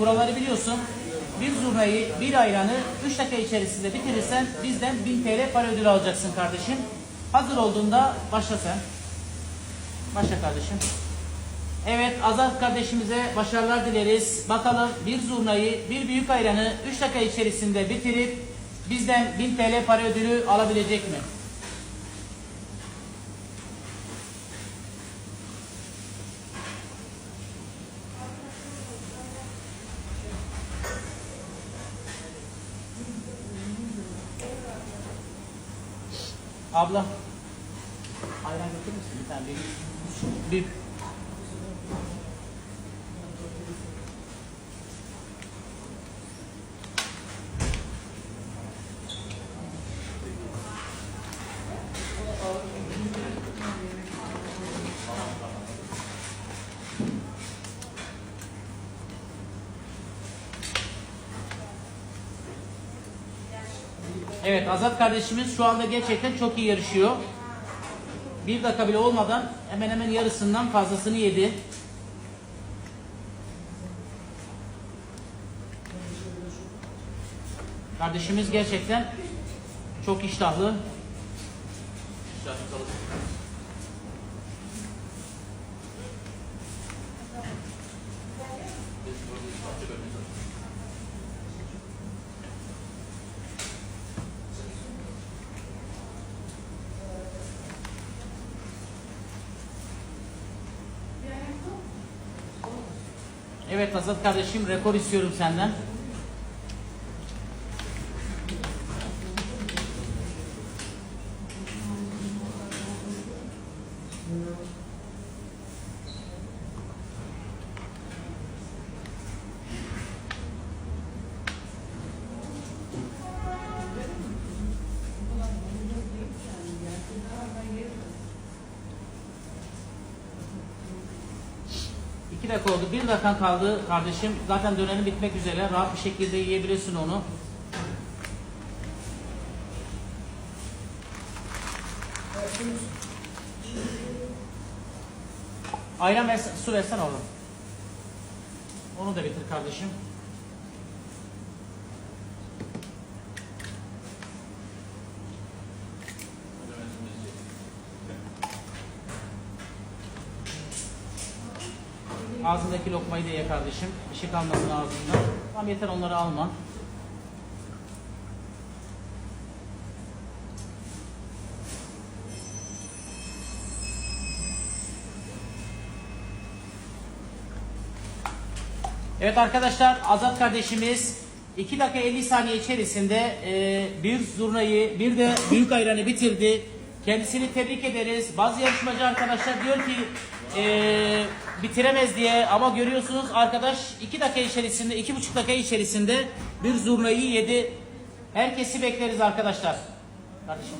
kuralları biliyorsun. Bir zurnayı, bir ayranı 3 dakika içerisinde bitirirsen bizden 1000 TL para ödülü alacaksın kardeşim. Hazır olduğunda başla sen. Başla kardeşim. Evet Azat kardeşimize başarılar dileriz. Bakalım bir zurnayı, bir büyük ayranı 3 dakika içerisinde bitirip bizden 1000 TL para ödülü alabilecek mi? Abla. Ayran götürür müsün bir tane? Bir, bir Evet Azat kardeşimiz şu anda gerçekten çok iyi yarışıyor. Bir dakika bile olmadan hemen hemen yarısından fazlasını yedi. Kardeşimiz gerçekten çok iştahlı. Evet Azat kardeşim rekor istiyorum senden. İki dakika oldu. Bir dakika kaldı kardeşim. Zaten dönemi bitmek üzere. Rahat bir şekilde yiyebilirsin onu. Ayran ver, su versen oğlum. Onu da bitir kardeşim. Ağzındaki lokmayı da ye kardeşim. Bir şey kalmasın ağzında. Tamam yeter onları alma. Evet arkadaşlar Azat kardeşimiz 2 dakika 50 saniye içerisinde e, bir zurnayı bir de büyük ayranı bitirdi. Kendisini tebrik ederiz. Bazı yarışmacı arkadaşlar diyor ki e, bitiremez diye ama görüyorsunuz arkadaş 2 dakika içerisinde 2,5 dakika içerisinde bir zurnayı yedi. Herkesi bekleriz arkadaşlar. Kardeşim.